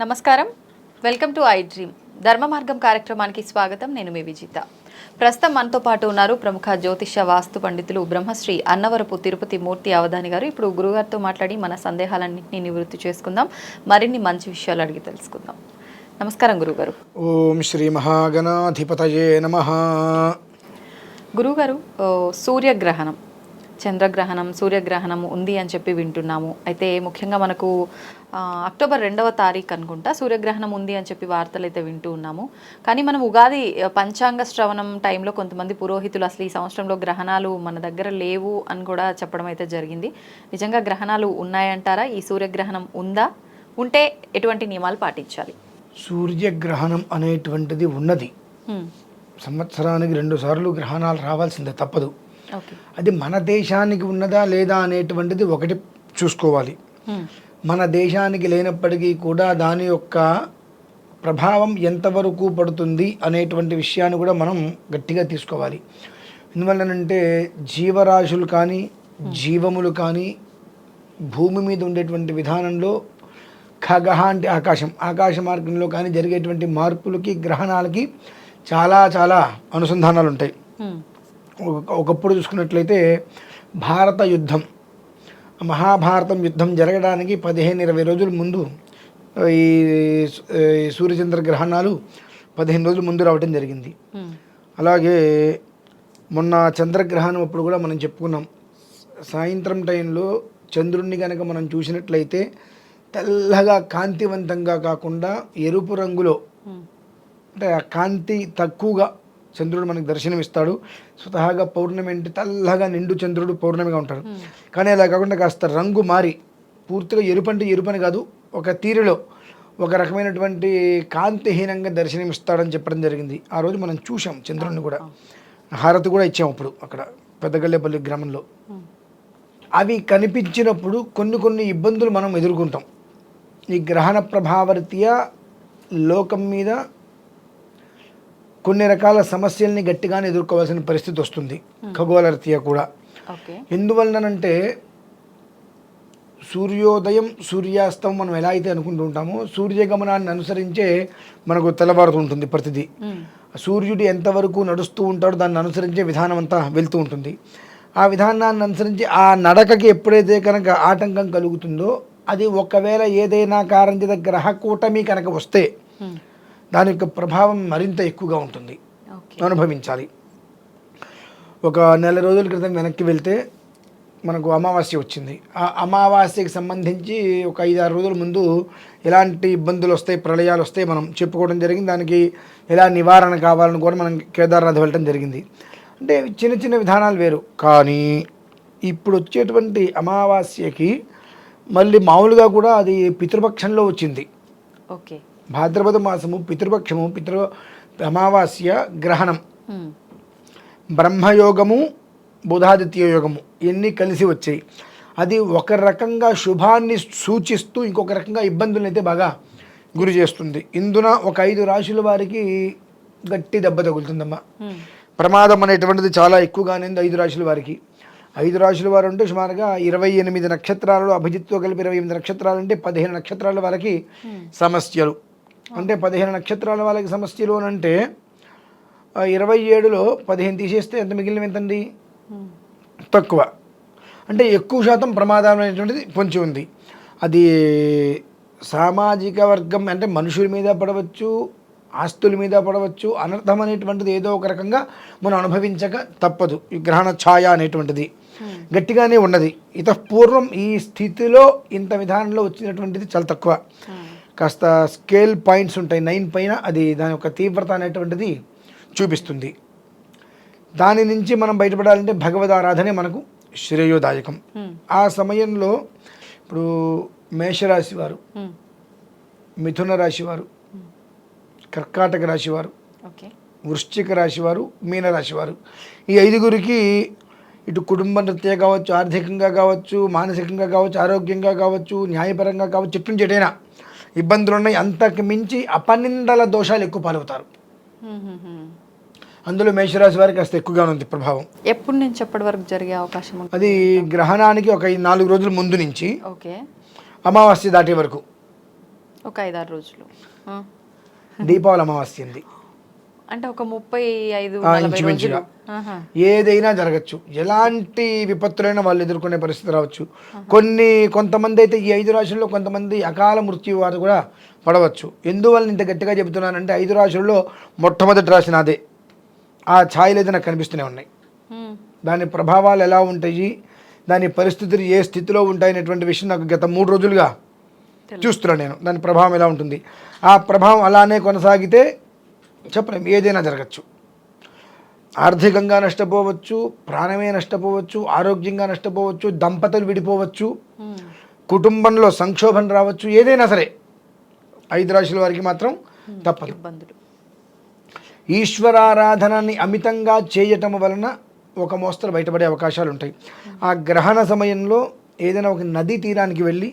నమస్కారం. Welcome to I dream. Dharma Margam కార్యక్రమానికి స్వాగతం. నేను మీ విజిత. ప్రస్తుతం మనతో పాటు ఉన్నారు ప్రముఖ జ్యోతిష వాస్తు పండితులు బ్రహ్మశ్రీ అన్నవరపు తిరుపతి మూర్తి అవధాని గారు. ఇప్పుడు గురుగారితో మాట్లాడి మన సందేహాలన్నింటినీ నివృత్తి చేసుకుందాం. మరిన్ని మంచి విషయాలు అడిగి తెలుసుకుందాం. నమస్కారం గురుగారు. ఓం శ్రీ మహాగణాధిపతయే నమ. గురుగారు ఓ, సూర్యగ్రహణం. చంద్రగ్రహణం సూర్యగ్రహణం ఉంది అని చెప్పి వింటున్నాము. అయితే ముఖ్యంగా మనకు అక్టోబర్ రెండవ తారీఖు అనుకుంటా సూర్యగ్రహణం ఉంది అని చెప్పి వార్తలు అయితే వింటూ ఉన్నాము. కానీ మనం ఉగాది పంచాంగ శ్రవణం టైంలో కొంతమంది పురోహితులు అసలు ఈ సంవత్సరంలో గ్రహణాలు మన దగ్గర లేవు అని కూడా చెప్పడం అయితే జరిగింది. నిజంగా గ్రహణాలు ఉన్నాయంటారా? ఈ సూర్యగ్రహణం ఉందా? ఉంటే ఎటువంటి నియమాలు పాటించాలి? సూర్యగ్రహణం అనేటువంటిది ఉన్నది. సంవత్సరానికి రెండు సార్లు గ్రహణాలు రావాల్సిందే తప్పదు. అది మన దేశానికి ఉన్నదా లేదా అనేటువంటిది ఒకటి చూసుకోవాలి. మన దేశానికి లేనప్పటికీ కూడా దాని యొక్క ప్రభావం ఎంతవరకు పడుతుంది అనేటువంటి విషయాన్ని కూడా మనం గట్టిగా తీసుకోవాలి. ఎందువల్లనంటే జీవరాశులు కానీ జీవములు కానీ భూమి మీద ఉండేటువంటి విధానంలో ఖగహ అంటే ఆకాశం. ఆకాశ మార్గంలో కానీ జరిగేటువంటి మార్పులకి గ్రహణాలకి చాలా చాలా అనుసంధానాలు ఉంటాయి ఒకప్పుడు చూసుకున్నట్లయితే భారత యుద్ధం మహాభారతం యుద్ధం జరగడానికి పదిహేను ఇరవై రోజుల ముందు ఈ సూర్యచంద్ర గ్రహణాలు పదిహేను రోజుల ముందు రావటం జరిగింది. అలాగే మొన్న చంద్రగ్రహణం అప్పుడు కూడా మనం చెప్పుకున్నాం సాయంత్రం టైంలో చంద్రుణ్ణి కనుక మనం చూసినట్లయితే తెల్లగా కాంతివంతంగా కాకుండా ఎరుపు రంగులో. అంటే ఆ కాంతి తక్కువగా చంద్రుడు మనకు దర్శనమిస్తాడు. స్వతహాగా పౌర్ణమి అంటే తెల్లగా నిండు చంద్రుడు పౌర్ణమిగా ఉంటాడు. కానీ అలా కాకుండా కాస్త రంగు మారి పూర్తిగా ఎరుపు అంటే ఎరుపు అని కాదు ఒక తీరులో ఒక రకమైనటువంటి కాంతిహీనంగా దర్శనమిస్తాడని చెప్పడం జరిగింది. ఆ రోజు మనం చూసాం చంద్రుడిని కూడా. హారతి కూడా ఇచ్చాం అప్పుడు అక్కడ పెద్దగల్లేపల్లి గ్రామంలో. అవి కనిపించినప్పుడు కొన్ని కొన్ని ఇబ్బందులు మనం ఎదుర్కొంటాం. ఈ గ్రహణ ప్రభావరీత్యా లోకం మీద కొన్ని రకాల సమస్యల్ని గట్టిగానే ఎదుర్కోవాల్సిన పరిస్థితి వస్తుంది. ఖగోళ రీత్యా కూడా. ఎందువలనంటే సూర్యోదయం సూర్యాస్తం మనం ఎలా అయితే అనుకుంటూ ఉంటామో సూర్యగమనాన్ని అనుసరించే మనకు తెల్లవారుతుంటుంది ప్రతిదీ. హ్మ్. సూర్యుడు ఎంతవరకు నడుస్తూ ఉంటాడో దాన్ని అనుసరించే విధానం అంతా వెళ్తూ ఉంటుంది. ఆ విధానాన్ని అనుసరించి ఆ నడకకి ఎప్పుడైతే కనుక ఆటంకం కలుగుతుందో అది ఒకవేళ ఏదైనా కారణం చేత గ్రహ కూటమి కనుక వస్తే హ్మ్. దాని యొక్క ప్రభావం మరింత ఎక్కువగా ఉంటుంది. అనుభవించాలి. ఒక నెల రోజుల క్రితం వెనక్కి వెళ్తే మనకు అమావాస్య వచ్చింది. ఆ అమావాస్యకి సంబంధించి ఒక ఐదు ఆరు రోజుల ముందు ఎలాంటి ఇబ్బందులు వస్తాయి ప్రళయాలు వస్తాయి మనం చెప్పుకోవడం జరిగింది. దానికి ఎలా నివారణ కావాలని కూడా మనం కేదార్నాథ్ వెళ్ళటం జరిగింది. అంటే చిన్న చిన్న విధానాలు వేరు. కానీ ఇప్పుడు వచ్చేటువంటి అమావాస్యకి మళ్ళీ మామూలుగా కూడా అది పితృపక్షంలో వచ్చింది. ఓకే. భాద్రపద మాసము పితృపక్షము పితృ అమావాస్య గ్రహణం. హ్మ్. బ్రహ్మయోగము బుధాదిత్య యోగము ఇవన్నీ కలిసి వచ్చాయి. అది ఒక రకంగా శుభాన్ని సూచిస్తూ ఇంకొక రకంగా ఇబ్బందులను అయితే బాగా గురి చేస్తుంది. ఇందున ఒక ఐదు రాశుల వారికి గట్టి దెబ్బ తగులుతుందమ్మా. ప్రమాదం అనేటువంటిది చాలా ఎక్కువగానే ఉంది ఐదు రాశుల వారికి. ఐదు రాశుల వారు అంటే సుమారుగా ఇరవై ఎనిమిది నక్షత్రాలు అభిజిత్తో కలిపి ఇరవై ఎనిమిది నక్షత్రాలు అంటే పదిహేను నక్షత్రాల వారికి సమస్యలు. అంటే పదిహేను నక్షత్రాల వాళ్ళకి సమస్యలు అని అంటే ఆ, ఇరవై ఏడులో పదిహేను తీసేస్తే ఎంత మిగిలిన ఎంతండి? హ్మ్. తక్కువ. అంటే ఎక్కువ శాతం ప్రమాదం అనేటువంటిది పొంచి ఉంది. అది సామాజిక వర్గం అంటే మనుషుల మీద పడవచ్చు ఆస్తుల మీద పడవచ్చు అనర్థం అనేటువంటిది ఏదో ఒక రకంగా మనం అనుభవించక తప్పదు. ఈ గ్రహణ ఛాయ అనేటువంటిది గట్టిగానే ఉన్నది. ఇత పూర్వం ఈ స్థితిలో ఇంత విధానంలో వచ్చినటువంటిది చాలా తక్కువ. హ్మ్. కాస్త స్కేల్ పాయింట్స్ ఉంటాయి. నైన్ పైన అది దాని యొక్క తీవ్రత అనేటువంటిది చూపిస్తుంది. దాని నుంచి మనం బయటపడాలంటే భగవద్ ఆరాధనే మనకు శ్రేయోదాయకం. ఆ సమయంలో ఇప్పుడు మేషరాశి వారు. మిథున రాశి వారు కర్కాటక రాశి వారు వృశ్చిక రాశి వారు మీనరాశి వారు. ఈ ఐదుగురికి ఇటు కుటుంబ రీత్యా కావచ్చు ఆర్థికంగా కావచ్చు మానసికంగా కావచ్చు ఆరోగ్యంగా కావచ్చు న్యాయపరంగా కావచ్చు చెట్టు నుంచి ఎటైనా ఇబ్బందులు ఉన్నాయి అంతకు మించి అపనిందల దోషాలు ఎక్కువ పాలవుతారు. అందులో మేషరాశి వారికి కాస్త ఎక్కువగా ఉంది ప్రభావం. ఎప్పటి నుంచి ఎప్పటి వరకు జరిగే అవకాశం అది గ్రహణానికి ఒక నాలుగు రోజుల ముందు నుంచి ఓకే. అమావాస్య దాటే వరకు. ఒక ఐదారు రోజులు. దీపావళి అమావాస్య ఉంది. అంటే ఒక ముప్పై ఐదు ఇంచుమించుగా. ఏదైనా జరగచ్చు. ఎలాంటి విపత్తులైనా వాళ్ళు ఎదుర్కొనే పరిస్థితి రావచ్చు. కొన్ని కొంతమంది అయితే ఈ ఐదు రాశుల్లో కొంతమంది అకాల మృత్యు వారు కూడా పడవచ్చు. ఎందువల్ల ఇంత గట్టిగా చెబుతున్నానంటే ఐదు రాశుల్లో మొట్టమొదటి రాశి నాదే. ఆ ఛాయలు అయితే నాకు కనిపిస్తూనే ఉన్నాయి. దాని ప్రభావాలు ఎలా ఉంటాయి? దాని పరిస్థితులు ఏ స్థితిలో ఉంటాయనేటువంటి విషయం నాకు గత మూడు రోజులుగా చూస్తున్నాను నేను. దాని ప్రభావం ఎలా ఉంటుంది? ఆ ప్రభావం అలానే కొనసాగితే చెప్పలేం ఏదైనా జరగచ్చు. ఆర్థికంగా నష్టపోవచ్చు ప్రాణమే నష్టపోవచ్చు ఆరోగ్యంగా నష్టపోవచ్చు దంపతులు విడిపోవచ్చు ఉమ్. కుటుంబంలో సంక్షోభం రావచ్చు ఏదైనా సరే ఐదు రాశుల వారికి మాత్రం తప్పదు. ఇబ్బందులు. ఈశ్వరారాధనని అమితంగా చేయటం వలన ఒక మోస్తరు బయటపడే అవకాశాలు ఉంటాయి. ఆ గ్రహణ సమయంలో ఏదైనా ఒక నదీ తీరానికి వెళ్ళి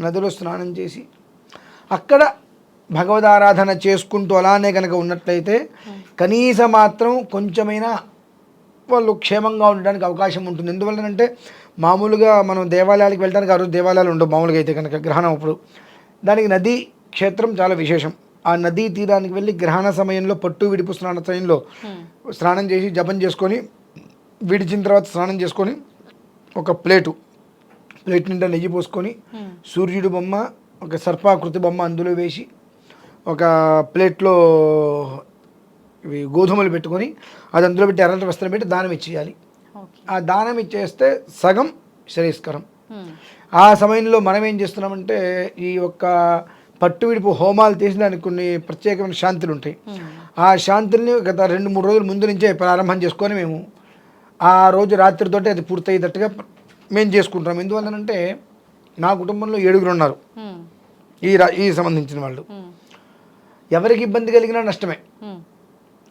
నదిలో స్నానం చేసి అక్కడ భగవదారాధన చేసుకుంటూ అలానే కనుక ఉన్నట్లయితే కనీసం మాత్రం కొంచెమైనా వాళ్ళు క్షేమంగా ఉండడానికి అవకాశం ఉంటుంది. ఎందువల్లనంటే మామూలుగా మనం దేవాలయాలకు వెళ్ళడానికి ఆ రోజు దేవాలయాలు ఉండవు మామూలుగా అయితే కనుక గ్రహణం అప్పుడు. దానికి నదీ క్షేత్రం చాలా విశేషం. ఆ నదీ తీరానికి వెళ్ళి గ్రహణ సమయంలో పట్టు విడిపు స్నాన సమయంలో స్నానం చేసి జపం చేసుకొని విడిచిన తర్వాత స్నానం చేసుకొని ఒక ప్లేటు ప్లేట్ నిండా నెయ్యి పోసుకొని సూర్యుడు బొమ్మ ఒక సర్పాకృతి బొమ్మ అందులో వేసి ఒక ప్లేట్లో ఇవి గోధుమలు పెట్టుకొని అది అందులో పెట్టి ఎర్రటి వస్త్రం పెట్టి దానం ఇచ్చేయాలి ఆ దానం ఇచ్చేస్తే సగం శ్రేయస్కరం ఉమ్. ఆ సమయంలో మనం ఏం చేస్తున్నామంటే ఈ యొక్క పట్టు విడుపు హోమాలు చేసి దానికి కొన్ని ప్రత్యేకమైన శాంతులు ఉంటాయి. ఆ శాంతుల్ని గత రెండు మూడు రోజుల ముందు నుంచే ప్రారంభం చేసుకొని మేము ఆ రోజు రాత్రితోటి అది పూర్తయ్యేటట్టుగా మేము చేసుకుంటాం ఎందువల్లనంటే నా కుటుంబంలో ఏడుగురు ఉన్నారు. ఈ రా ఈ సంబంధించిన వాళ్ళు. ఎవరికి ఇబ్బంది కలిగినా నష్టమే.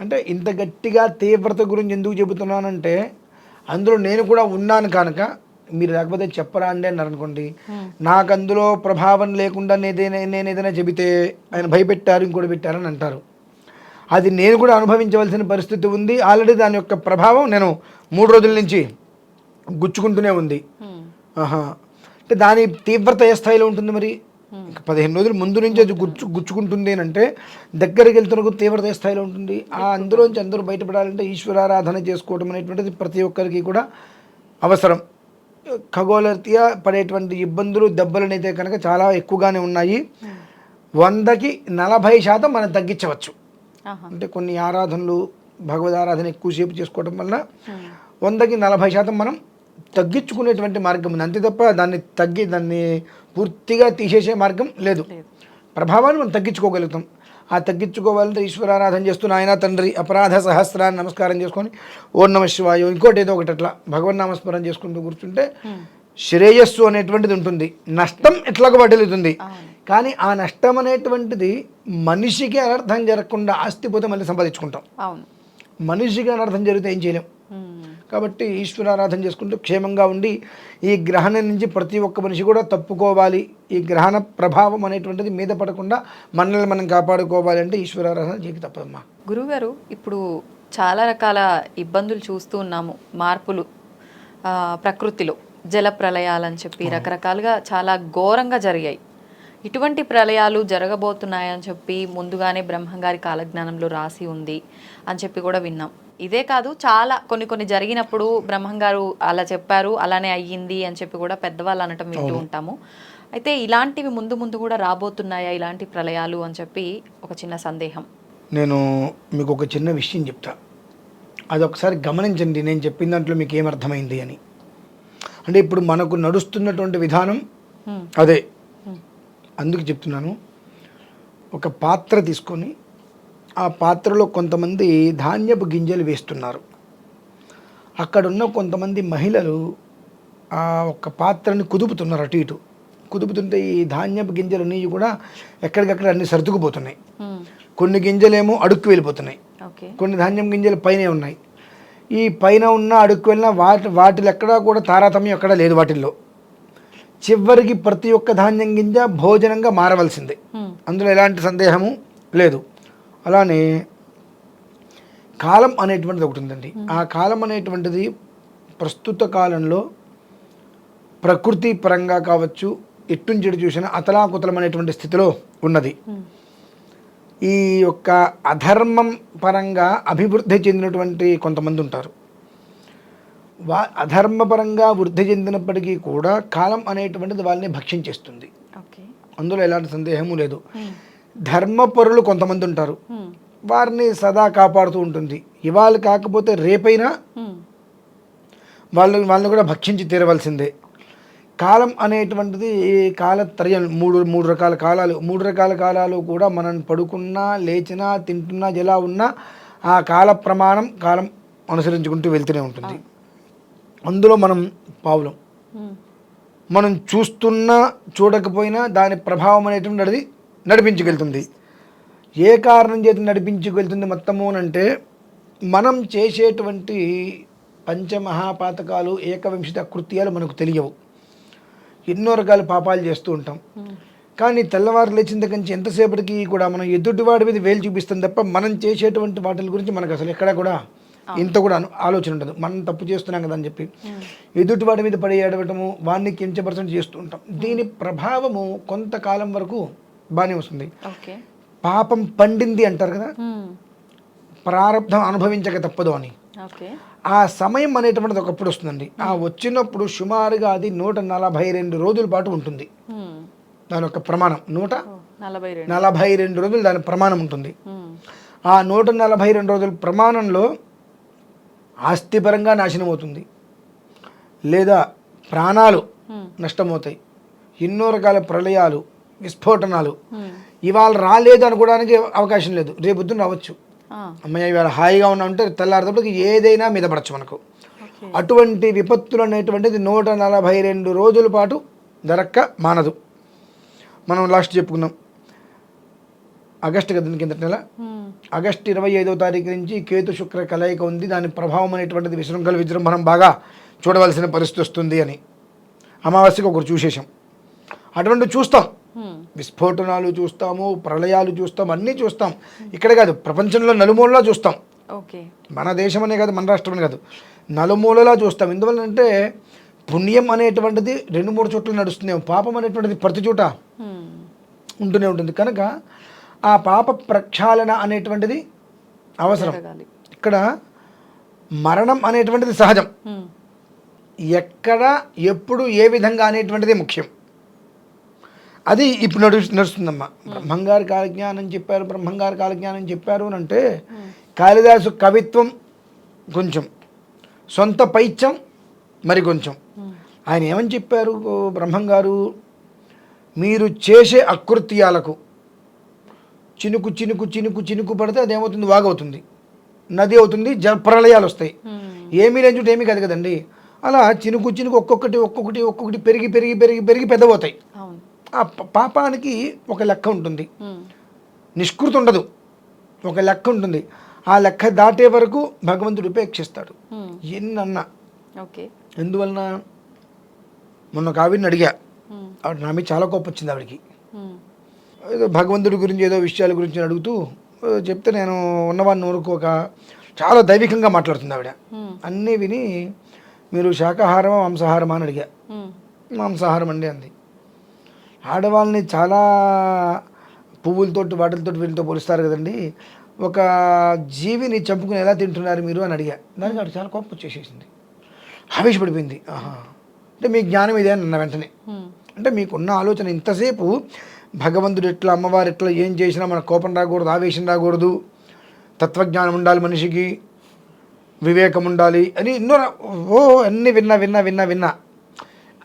అంటే ఇంత గట్టిగా తీవ్రత గురించి ఎందుకు చెబుతున్నానంటే అందులో నేను కూడా ఉన్నాను కనుక మీరు లేకపోతే చెప్పరా అండి అన్నారు అనుకోండి నాకు అందులో ప్రభావం లేకుండా నేదేనా నేను ఏదైనా చెబితే ఆయన భయపెట్టారు ఇంకోటి పెట్టారని అంటారు. అది నేను కూడా అనుభవించవలసిన పరిస్థితి ఉంది. ఆల్రెడీ దాని యొక్క ప్రభావం నేను మూడు రోజుల నుంచి గుచ్చుకుంటూనే ఉంది. ఆహా. అంటే దాని తీవ్రత ఏ స్థాయిలో ఉంటుంది మరి? ఇంకా పదిహేను రోజుల ముందు నుంచి అది గుచ్చు గుచ్చుకుంటుంది అని అంటే దగ్గరికి వెళ్తున్న తీవ్రత స్థాయిలో ఉంటుంది. ఆ అందులోంచి అందరూ బయటపడాలంటే ఈశ్వరారాధన చేసుకోవడం అనేటువంటిది ప్రతి ఒక్కరికి కూడా అవసరం. ఖగోళరీత్యా పడేటువంటి ఇబ్బందులు దెబ్బలనైతే కనుక చాలా ఎక్కువగానే ఉన్నాయి. వందకి నలభై శాతం మనం తగ్గించవచ్చు. అంటే కొన్ని ఆరాధనలు భగవద్ ఆరాధన ఎక్కువసేపు చేసుకోవడం వల్ల వందకి నలభై శాతం మనం తగ్గించుకునేటువంటి మార్గం ఉంది. అంతే తప్ప దాన్ని తగ్గి దాన్ని పూర్తిగా తీసేసే మార్గం లేదు. ప్రభావాన్ని మనం తగ్గించుకోగలుగుతాం. ఆ తగ్గించుకోవాలంటే ఈశ్వరారాధన చేస్తున్న ఆయన తండ్రి అపరాధ సహస్రాన్ని నమస్కారం చేసుకొని ఓం నమ శివాయ ఇంకోటి ఏదో ఒకటి అట్లా భగవన్నామస్మరణ చేసుకుంటూ కూర్చుంటే శ్రేయస్సు అనేటువంటిది ఉంటుంది. నష్టం ఎట్లాగో అవును. కానీ ఆ నష్టం అనేటువంటిది మనిషికి అనర్థం జరగకుండా ఆస్తి పోతే మళ్ళీ సంపాదించుకుంటాం. మనిషికి అనర్థం జరిగితే ఏం చేయలేం. కాబట్టి ఈశ్వరారాధన చేసుకుంటూ క్షేమంగా ఉండి ఈ గ్రహణం నుంచి ప్రతి ఒక్క మనిషి కూడా తప్పుకోవాలి. ఈ గ్రహణ ప్రభావం అనేటువంటిది మీద పడకుండా మనల్ని మనం కాపాడుకోవాలి అంటే ఈశ్వరారాధన చేయక తప్పదమ్మా. గురుగారు ఇప్పుడు చాలా రకాల ఇబ్బందులు చూస్తూ ఉన్నాము. మార్పులు ప్రకృతిలో జల ప్రళయాలని చెప్పి రకరకాలుగా చాలా ఘోరంగా జరిగాయి. ఇటువంటి ప్రళయాలు జరగబోతున్నాయని చెప్పి ముందుగానే బ్రహ్మంగారి కాలజ్ఞానంలో రాసి ఉంది అని చెప్పి కూడా విన్నాం. ఇదే కాదు చాలా కొన్ని కొన్ని జరిగినప్పుడు బ్రహ్మంగారు అలా చెప్పారు అలానే అయ్యింది అని చెప్పి కూడా పెద్దవాళ్ళు అనటం వింటూ ఉంటాము. అయితే ఇలాంటివి ముందు ముందు కూడా రాబోతున్నాయా ఇలాంటి ప్రళయాలు అని చెప్పి ఒక చిన్న సందేహం. నేను మీకు ఒక చిన్న విషయం చెప్తా. అది ఒకసారి గమనించండి నేను చెప్పిన దాంట్లో మీకు ఏమర్థమైంది అని. అంటే ఇప్పుడు మనకు నడుస్తున్నటువంటి విధానం. అదే. అందుకు చెప్తున్నాను. ఒక పాత్ర తీసుకొని ఆ పాత్రలో కొంతమంది ధాన్యపు గింజలు వేస్తున్నారు. అక్కడున్న కొంతమంది మహిళలు ఆ ఒక్క పాత్రని కుదుపుతున్నారు అటు ఇటు. కుదుపుతుంటే ఈ ధాన్యపు గింజలన్నీ కూడా ఎక్కడికక్కడ అన్ని సర్దుకుపోతున్నాయి. హ్మ్. కొన్ని గింజలేమో అడుక్కు వెళ్ళిపోతున్నాయి. కొన్ని ధాన్యం గింజలు పైనే ఉన్నాయి. ఈ పైన ఉన్న అడుక్కు వెళ్ళిన వాటి వాటిలో ఎక్కడా కూడా తారతమ్యం ఎక్కడా లేదు వాటిల్లో. చివరికి ప్రతి ఒక్క ధాన్యం గింజ భోజనంగా మారవలసిందే. హ్మ్. అందులో ఎలాంటి సందేహము లేదు. అలానే కాలం అనేటువంటిది ఒకటి ఉందండి. ఆ కాలం అనేటువంటిది ప్రస్తుత కాలంలో ప్రకృతి పరంగా కావచ్చు ఎట్టుంచెడు చూసినా అతలాకుతలం అనేటువంటి స్థితిలో ఉన్నది. ఈ యొక్క అధర్మం పరంగా అభివృద్ధి చెందినటువంటి కొంతమంది ఉంటారు. వా అధర్మపరంగా వృద్ధి చెందినప్పటికీ కూడా కాలం అనేటువంటిది వాళ్ళని భక్షించేస్తుంది ఓకే. అందులో ఎలాంటి సందేహము లేదు. ధర్మపరులు కొంతమంది ఉంటారు. వారిని సదా కాపాడుతూ ఉంటుంది ఇవాళ కాకపోతే రేపైనా ఉమ్. వాళ్ళు వాళ్ళని కూడా భక్షించి తీరవలసిందే కాలం అనేటువంటిది కాలత్రయం మూడు మూడు రకాల కాలాలు మూడు రకాల కాలాలు కూడా మనం పడుకున్నా లేచినా తింటున్నా ఎలా ఉన్నా ఆ కాల ప్రమాణం కాలం అనుసరించుకుంటూ వెళ్తూనే ఉంటుంది అందులో మనం పావులం. మనం చూస్తున్నా చూడకపోయినా దాని ప్రభావం అనేటువంటిది నడిపించుకెళ్తుంది. ఏ కారణం చేత నడిపించుకెళ్తుంది మొత్తము అంటే మనం చేసేటువంటి పంచమహాపాతకాలు ఏకవింశతి కృత్యాలు మనకు తెలియవు. ఎన్నో రకాల పాపాలు చేస్తూ ఉంటాం. కానీ తెల్లవారు లేచిన దగ్గర నుంచి ఎంతసేపటికి కూడా మనం ఎదుటివాడి మీద వేలు చూపిస్తాం తప్ప మనం చేసేటువంటి వాటి గురించి మనకు అసలు ఎక్కడా కూడా ఇంత కూడా ఆలోచన ఉండదు. మనం తప్పు చేస్తున్నాం కదా అని చెప్పి ఎదుటివాడి మీద పడి ఏడవటము వాడిని కించపర్సెంట్ చేస్తూ ఉంటాం. దీని ప్రభావము కొంతకాలం వరకు బాగానే వస్తుంది. పాపం పండింది అంటారు కదా. ప్రారంధం అనుభవించక తప్పదు అని. ఆ సమయం అనేటువంటిది ఒకప్పుడు వస్తుందండి. ఆ వచ్చినప్పుడు సుమారుగా అది నూట నలభై రెండు రోజుల పాటు ఉంటుంది. దాని యొక్క ప్రమాణం. నూట నలభై రెండు. రోజులు దాని ప్రమాణం ఉంటుంది. ఆ నూట నలభై రెండు రోజుల ప్రమాణంలో ఆస్తిపరంగా నాశనం అవుతుంది. లేదా ప్రాణాలు. నష్టమవుతాయి ఎన్నో రకాల ప్రళయాలు విస్ఫోటనాలు. ఇవాళ రాలేదు అనుకోవడానికి అవకాశం లేదు. రేపొద్దున రావచ్చు. ఆ, అమ్మయ్య ఇవాళ హాయిగా ఉన్నా ఉంటే తెల్లారితప్పటికి ఏదైనా మీద పడచ్చు మనకు. అటువంటి విపత్తులు అనేటువంటిది నూట నలభై రెండు రోజుల పాటు జరక్క మానదు. మనం లాస్ట్ చెప్పుకుందాం. ఆగస్టు కదా కిందటి నెల. ఆగస్టు ఇరవై ఐదో తారీఖు నుంచి కేతు శుక్ర కలయిక ఉంది. దాని ప్రభావం అనేటువంటిది విశృంఖల విజృంభణం బాగా చూడవలసిన పరిస్థితి వస్తుంది అని. అమావాస్యకు ఒకరు చూసేసాం అటువంటి చూస్తాం. విస్ఫోటనాలు చూస్తాము ప్రళయాలు చూస్తాం అన్నీ చూస్తాం. ఇక్కడ కాదు ప్రపంచంలో నలుమూలలా చూస్తాం. ఓకే. మన దేశం అనే కాదు మన రాష్ట్రం అనే కాదు. నలుమూలలా చూస్తాం. ఎందువల్లంటే పుణ్యం అనేటువంటిది రెండు మూడు చోట్ల నడుస్తుంది. పాపం అనేటువంటిది ప్రతి చోట. ఉంటూనే ఉంటుంది. కనుక ఆ పాప ప్రక్షాళన అనేటువంటిది అవసరం. ఇక్కడ మరణం అనేటువంటిది సహజం. ఎక్కడ ఎప్పుడు ఏ విధంగా అనేటువంటిది ముఖ్యం. అది ఇప్పుడు నడు నడుస్తుందమ్మా. బ్రహ్మంగారి కాలజ్ఞానం చెప్పారు బ్రహ్మంగారు కాలజ్ఞానం చెప్పారు అని అంటే కాళిదాసు కవిత్వం కొంచెం సొంత పైత్యం మరి కొంచెం. ఆయన ఏమని చెప్పారు బ్రహ్మంగారు? మీరు చేసే అకృత్యాలకు చినుకు చినుకు చినుకు చినుకు పడితే అది ఏమవుతుంది వాగవుతుంది. నది అవుతుంది జ ప్రళయాలు వస్తాయి. ఏమీ లేని చుట్టూ ఏమీ కాదు కదండి. అలా చినుకు చినుకు ఒక్కొక్కటి ఒక్కొక్కటి ఒక్కొక్కటి పెరిగి పెరిగి పెరిగి పెరిగి పెద్దపోతాయి ఆ పాపానికి ఒక లెక్క ఉంటుంది. నిష్కృతి ఉండదు ఒక లెక్క ఉంటుంది ఆ లెక్క దాటే వరకు భగవంతుడు ఉపేక్షిస్తాడు. ఎన్నన్నా ఓకే ఎందువలన మొన్న ఆవిడని అడిగా. ఆవిడ నా మీద చాలా కోపం వచ్చింది ఆవిడకి. ఏదో భగవంతుడి గురించి ఏదో విషయాల గురించి అడుగుతూ చెప్తే నేను ఉన్నవాడిని ఊరుకోక చాలా దైవికంగా మాట్లాడుతుంది ఆవిడ. అన్నీ విని మీరు శాకాహారమా మాంసాహారమా అని అడిగా. మాంసాహారం అండి అంది ఆడవాళ్ళని చాలా పువ్వులతోటి వాటిలతోటి వీటితో పోలుస్తారు కదండి. ఒక జీవిని చంపుకుని ఎలా తింటున్నారు మీరు అని అడిగా. దానికి ఆవిడ చాలా కోపం వచ్చేసేసింది. ఆవేశపడిపోయింది. ఆహా. అంటే మీ జ్ఞానం ఇదే అని అన్న వెంటనే. అంటే మీకున్న ఆలోచన ఇంతసేపు భగవంతుడు ఎట్లా అమ్మవారు ఎట్లా ఏం చేసినా మన కోపం రాకూడదు ఆవేశం రాకూడదు. తత్వజ్ఞానం ఉండాలి మనిషికి. వివేకం ఉండాలి అని ఎన్నో ఓ అన్నీ విన్నా విన్నా విన్నా విన్నా.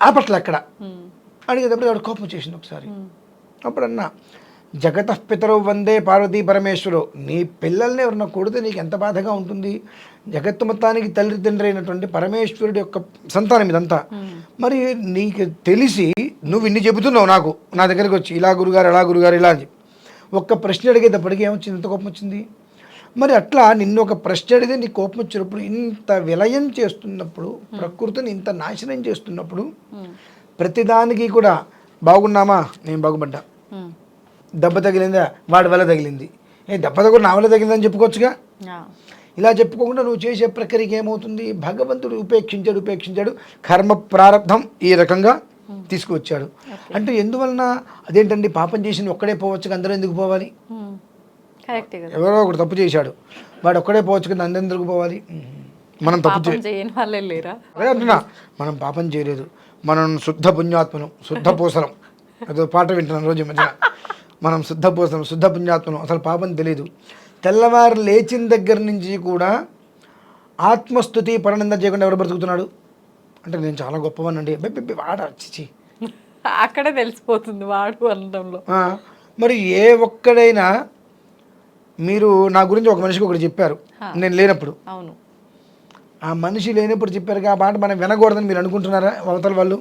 ఆ పట్ల ఎక్కడ? ఉమ్. అడిగేటప్పుడు ఆవిడ కోపం చేసింది ఒకసారి. అప్పుడు అన్నా జగత పితరవు వందే పార్వతీ పరమేశ్వరు నీ పిల్లల్ని ఎవరన్నా కొడితే నీకు ఎంత బాధగా ఉంటుంది జగత్తు మొత్తానికి తల్లి తండ్రి అయినటువంటి పరమేశ్వరుడి యొక్క సంతానం ఇదంతా. మరి నీకు తెలిసి నువ్వు ఇన్ని చెబుతున్నావు నాకు నా దగ్గరికి వచ్చి ఇలా గురుగారు అలా గురుగారు ఇలా అని. ఒక్క ప్రశ్న అడిగేటప్పటికి ఏమొచ్చింది ఎంత కోపం వచ్చింది మరి అట్లా నిన్ను ఒక ప్రశ్న అడిగితే నీ కోపం వచ్చినప్పుడు ఇంత విలయం చేస్తున్నప్పుడు ప్రకృతిని ఇంత నాశనం చేస్తున్నప్పుడు. ప్రతిదానికి కూడా బాగున్నామా? నేను బాగుపడ్డా. దెబ్బ తగిలిందా? వాడి వల్ల తగిలింది. ఏ దెబ్బ తగిలి నా వల్ల తగిలిందని చెప్పుకోవచ్చుగా. ఇలా చెప్పుకోకుండా నువ్వు చేసే ప్రక్రియకి ఏమవుతుంది? భగవంతుడు ఉపేక్షించాడు ఉపేక్షించాడు. కర్మ ప్రారంధం ఈ రకంగా తీసుకువచ్చాడు అంటే ఎందువలన అదేంటండి? పాపం చేసిన ఒక్కడే పోవచ్చు అందరూ ఎందుకు పోవాలి? ఎవరో ఒకడు తప్పు చేశాడు. వాడు ఒక్కడే పోవచ్చు కదా అందరూ ఎందుకు పోవాలి? మనం తప్పు చేయని వాళ్ళే లేరా? అంటున్నా. మనం పాపం చేయలేదు. మనం శుద్ధ పుణ్యాత్మనం శుద్ధ పూసలం. అదో పాట వింటున్నాను రోజు ఈ మధ్యన. మనం శుద్ధ పూసలం శుద్ధ పుణ్యాత్మనం అసలు పాపం తెలియదు తెల్లవారు లేచిన దగ్గర నుంచి కూడా ఆత్మస్థుతి పరనింద చేయకుండా ఎవరు బ్రతుకుతున్నాడు? అంటే నేను చాలా గొప్పవానండి వాడ? చిచి అక్కడే తెలిసిపోతుంది వాడు అనడంలో ఆ, మరి ఏ ఒక్కడైనా మీరు నా గురించి ఒక మనిషికి ఒకటి చెప్పారు. నేను లేనప్పుడు. అవును. ఆ మనిషి లేనప్పుడు చెప్పారు ఆ మాట మనం వినకూడదని మీరు అనుకుంటున్నారా అవతల వాళ్ళు?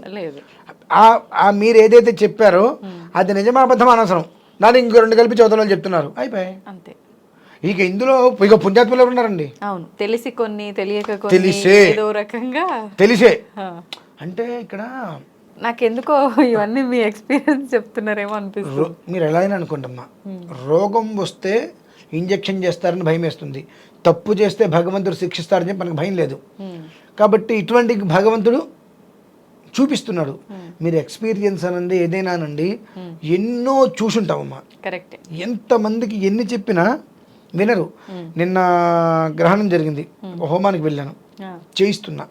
ఆ మీరు ఏదైతే చెప్పారో అది నిజమా అబద్ధం అనవసరం దాన్ని ఇంకో రెండు కలిపి చదువుతాను వాళ్ళు చెప్తున్నారు. అయిపోయాయి. అంతే. ఇక ఇందులో ఇక పుణ్యాత్ములు ఉన్నారండి? అవును. తెలిసి కొన్ని తెలియక తెలిసే. ఏదో రకంగా తెలిసే. అంటే ఇక్కడ నాకెందుకో ఇవన్నీ మీ ఎక్స్పీరియన్స్ చెప్తున్నారేమో అనిపిస్తుంది. మీరు ఎలా అయినా అనుకోండమ్మా. రోగం వస్తే ఇంజెక్షన్ చేస్తారని భయం వేస్తుంది. తప్పు చేస్తే భగవంతుడు శిక్షిస్తారని చెప్పి మనకు భయం లేదు. కాబట్టి ఇటువంటి భగవంతుడు చూపిస్తున్నాడు. మీరు ఎక్స్పీరియన్స్ అనండి ఏదైనానండి ఎన్నో చూసుంటామమ్మా కరెక్టే. ఎంతమందికి ఎన్ని చెప్పినా వినరు. నిన్న గ్రహణం జరిగింది. హోమానికి వెళ్ళాను. చేయిస్తున్నా.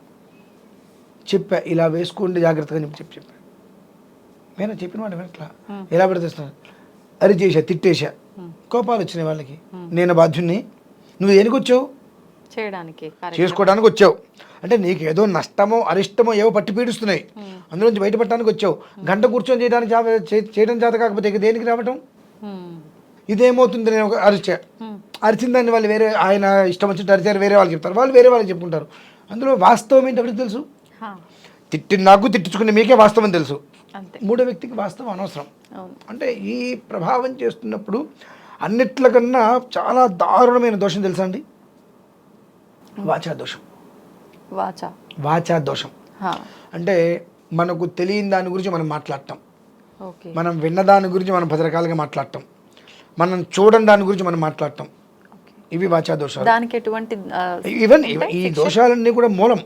చెప్పా ఇలా వేసుకోండి జాగ్రత్తగా చెప్పి చెప్పి చెప్పా. నేను చెప్పిన మాట వినట్లా? ఎలా పెడతాను అరి చేసా తిట్టేశా కోపాలు వచ్చినాయి వాళ్ళకి. నేను బాధ్యుణ్ణి. నువ్వు దేనికి వచ్చావు? చేయడానికి. చేసుకోవడానికి వచ్చావు. అంటే నీకు ఏదో నష్టమో అరిష్టమో ఏవో పట్టి పీడిస్తున్నాయి. అందులోంచి బయటపడటానికి వచ్చావు. గంట కూర్చొని చేయడానికి చేయడం చేత కాకపోతే ఇక దేనికి రావటం. ఇదేమవుతుంది నేను ఒక అరిచా. అరిచిన దాన్ని వాళ్ళు వేరే ఆయన ఇష్టం వచ్చినట్టు అరిచారు వేరే వాళ్ళు చెప్తారు. వాళ్ళు వేరే వాళ్ళకి చెప్పుకుంటారు. అందులో వాస్తవం ఏంటి ఎవరికి తెలుసు? హా. తిట్టిన నాకు తిట్టించుకునే మీకే వాస్తవం తెలుసు. మూడో వ్యక్తికి వాస్తవం అనవసరం. అంటే ఈ ప్రభావం చేస్తున్నప్పుడు అన్నిట్లకన్నా చాలా దారుణమైన దోషం తెలుసా అండి? వాచా దోషం. వాచా. వాచా దోషం. అంటే మనకు తెలియని దాని గురించి మనం మాట్లాడటం మనం విన్న దాని గురించి మనం పది రకాలుగా మాట్లాడటం మనం చూడని దాని గురించి మనం మాట్లాడటం. ఇవి వాచా దోషాలు. దానికి ఎటువంటి ఆ, ఈవెన్ ఈ దోషాలన్నీ కూడా మూలం.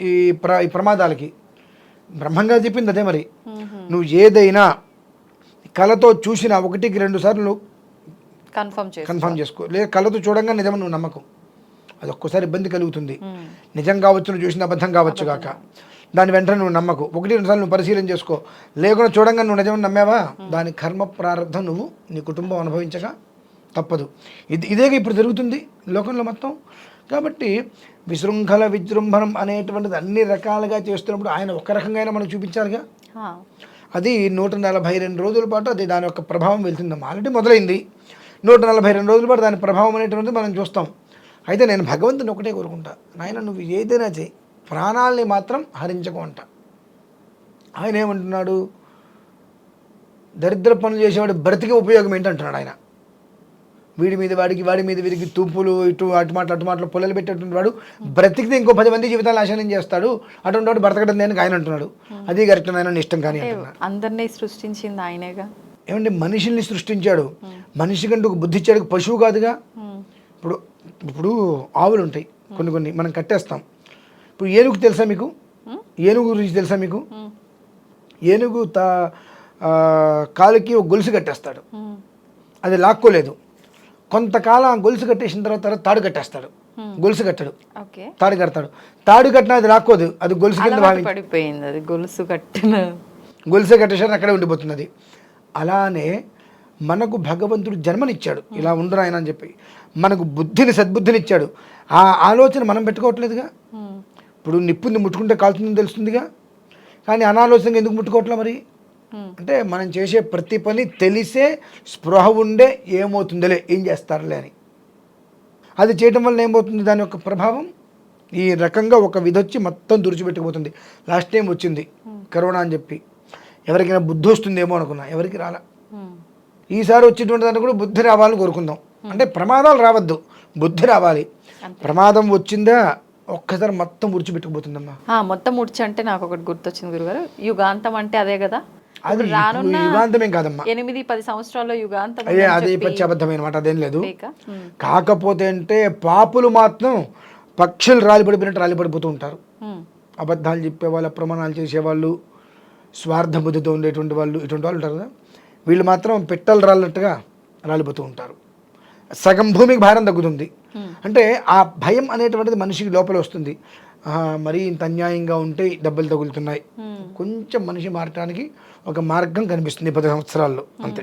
ఈ ప్ర ఈ ప్రమాదాలకి. బ్రహ్మంగా చెప్పింది అదే మరి. నువ్వు ఏదైనా కళతో చూసిన ఒకటికి రెండు సార్లు కన్ఫర్మ్ కన్ఫర్మ్ చేసుకో. లేదా కళ్ళతో చూడంగా నిజమని నువ్వు నమ్మకం. అది ఒక్కోసారి ఇబ్బంది కలుగుతుంది. నిజం కావచ్చు నువ్వు చూసిన అబద్ధం కావచ్చు కాక. దాని వెంటనే నువ్వు నమ్మకు. ఒకటి రెండు సార్లు నువ్వు పరిశీలన చేసుకో. లేకుండా చూడంగా నువ్వు నిజమని నమ్మావా? దాని కర్మ ప్రారంధం నువ్వు నీ కుటుంబం అనుభవించగా తప్పదు. ఇది ఇదేగా ఇప్పుడు జరుగుతుంది లోకంలో మొత్తం. కాబట్టి విశృంఖల విజృంభణం అనేటువంటిది అన్ని రకాలుగా చేస్తున్నప్పుడు ఆయన ఒక రకంగా అయినా మనకు చూపించాలిగా. అది నూట నలభై రెండు రోజుల పాటు అది దాని యొక్క ప్రభావం వెళ్తుందమ్మా. ఆల్రెడీ మొదలైంది. నూట నలభై రెండు రోజుల పాటు దాని ప్రభావం అనేటువంటిది మనం చూస్తాం. అయితే నేను భగవంతుని ఒకటే కోరుకుంటా. నాయన నువ్వు ఏదైనా చేయి. ప్రాణాలని మాత్రం హరించకు అంట. ఆయన ఏమంటున్నాడు? దరిద్ర పనులు చేసేవాడు బ్రతికి ఉపయోగం ఏంటి అంటున్నాడు ఆయన. వీడి మీద వాడికి వాడి మీద వీడికి తూపులు ఇటు అటు మాటలు అటు మాటలు పొల్లలు పెట్టేటువంటి వాడు బ్రతికితే ఇంకో పది మంది జీవితాలు నాశనం చేస్తాడు. అటువంటి వాడు బ్రతకడం దేనికి? ఆయన అంటున్నాడు. అది కరెక్ట్ ఆయన ఇష్టం కానీ అంటున్నాడు. అందరినీ సృష్టించింది ఆయనేగా? ఏమంటే మనిషిని సృష్టించాడు. మనిషి కంటూ ఒక బుద్ధి ఇచ్చాడు పశువు కాదుగా. ఇప్పుడు ఇప్పుడు ఆవులు ఉంటాయి కొన్ని కొన్ని మనం కట్టేస్తాం. ఇప్పుడు ఏనుగు తెలుసా మీకు? ఏనుగు గురించి తెలుసా మీకు. ఏనుగు తా కాలుకి ఒక గొలుసు కట్టేస్తాడు. అది లాక్కోలేదు. కొంతకాలం ఆ గొలుసు కట్టేసిన తర్వాత తాడు కట్టేస్తాడు. గొలుసు కట్టాడు. తాడు కడతాడు. తాడు కట్టినా అది లాక్కోదు. అది గొలుసు కింద పడిపోయింది అది గొలుసు కట్టిన. గొలుసే కట్టేసాడు అక్కడే ఉండిపోతుంది అది అలానే మనకు భగవంతుడు జన్మనిచ్చాడు. ఇలా ఉండరు ఆయన అని చెప్పి. మనకు బుద్ధిని సద్బుద్ధిని ఇచ్చాడు ఆ ఆలోచన మనం పెట్టుకోవట్లేదుగా. ఇప్పుడు నిప్పుంది ముట్టుకుంటే కాలుతుందని తెలుస్తుందిగా? కానీ అనాలోచనగా ఎందుకు ముట్టుకోవట్లే మరి. అంటే మనం చేసే ప్రతి పని తెలిసే స్పృహ ఉండే ఏమవుతుందిలే ఏం చేస్తారులే అని. అది చేయటం వల్ల ఏమవుతుంది? దాని యొక్క ప్రభావం? ఈ రకంగా ఒక విధొచ్చి మొత్తం తుడిచిపెట్టుకుపోతుంది లాస్ట్ టైం వచ్చింది. కరోనా అని చెప్పి. ఎవరికైనా బుద్ధి వస్తుందేమో అనుకున్నా ఎవరికి రాలా. ఈసారి వచ్చేటువంటి దాన్ని కూడా బుద్ధి రావాలని కోరుకుందాం. అంటే ప్రమాదాలు రావద్దు బుద్ధి రావాలి. ప్రమాదం వచ్చిందా ఒక్కసారి మొత్తం ఉడిచిపెట్టుకుపోతుందమ్మా ఆ, మొత్తం ముడిచి అంటే నాకు ఒకటి గుర్తొచ్చింది గురుగారు. యుగాంతం అంటే అదే కదా? అది రానున్న యుగాంతమేం కాదమ్మా. ఎనిమిది పది సంవత్సరాల్లో యుగాంతం అది చెప్పి పచ్చి అబద్ధమైన మాట అదేం లేదు. కాకపోతే అంటే పాపులు మాత్రం పక్షులు రాలిపడిపోయినట్టు రాలిపడిపోతూ ఉంటారు. అబద్ధాలు చెప్పేవాళ్ళు అప్రమాణాలు చేసేవాళ్ళు స్వార్థ బుద్ధితో ఉండేటువంటి వాళ్ళు ఇటువంటి వాళ్ళు ఉంటారు కదా వీళ్ళు మాత్రం పెట్టలు రాలినట్టుగా రాలిపోతూ ఉంటారు. సగం భూమికి భారం తగ్గుతుంది. అంటే ఆ భయం అనేటువంటిది మనిషికి లోపల వస్తుంది. మరీ ఇంత అన్యాయంగా ఉంటే దెబ్బలు తగులుతున్నాయి. కొంచెం మనిషి మారటానికి ఒక మార్గం కనిపిస్తుంది పది సంవత్సరాల్లో అంతే.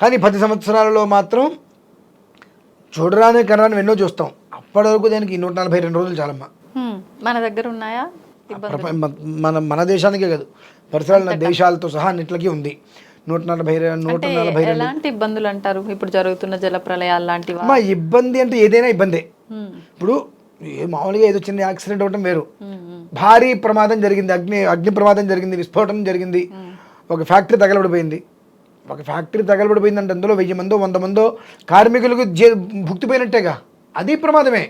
కానీ పది సంవత్సరాలలో మాత్రం చూడరాని కనరాని ఎన్నో చూస్తాం. అప్పటి వరకు దానికి నూట నలభై రెండు రోజులు చాలమ్మా. మన దగ్గర ఉన్నాయా మన మన దేశానికే కాదు. పరిసరాల దేశాలతో సహా అన్నిట్లకి ఉంది. నూట నలభై నూట అంటే నలభై ఎలాంటి ఇబ్బందులు అంటారు? ఇప్పుడు జరుగుతున్న జల ప్రళయాలు లాంటివా? అమ్మా ఇబ్బంది అంటే ఏదైనా ఇబ్బందే. ఇప్పుడు ఏ మామూలుగా ఏదో చిన్న యాక్సిడెంట్ అవ్వడం వేరు. భారీ ప్రమాదం జరిగింది అగ్ని అగ్ని ప్రమాదం జరిగింది విస్ఫోటనం జరిగింది. ఒక ఫ్యాక్టరీ తగలబడిపోయింది. ఒక ఫ్యాక్టరీ తగలబడిపోయిందంటే అందులో వెయ్యి మందో వంద మందో కార్మికులకు భుక్తిపోయినట్టేగా అది ప్రమాదమే.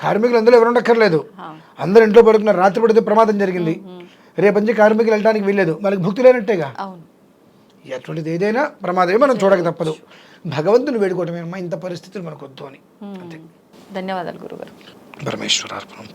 కార్మికులు అందులో ఎవరు ఉండక్కర్లేదు. అందరూ ఇంట్లో పడుకున్నారు రాత్రి పడితే ప్రమాదం జరిగింది. రేపు నుంచి కార్మికులు వెళ్ళడానికి వీల్లేదు. వాళ్ళకి భుక్తి లేనట్టేగా. ఎటువంటిది ఏదైనా ప్రమాదమే మనం చూడక తప్పదు. భగవంతుని వేడుకోవటమే అమ్మా ఇంత పరిస్థితులు మనకు వద్దు అని హ్మ్. ధన్యవాదాలు గురుగారు. పరమేశ్వరార్పణం.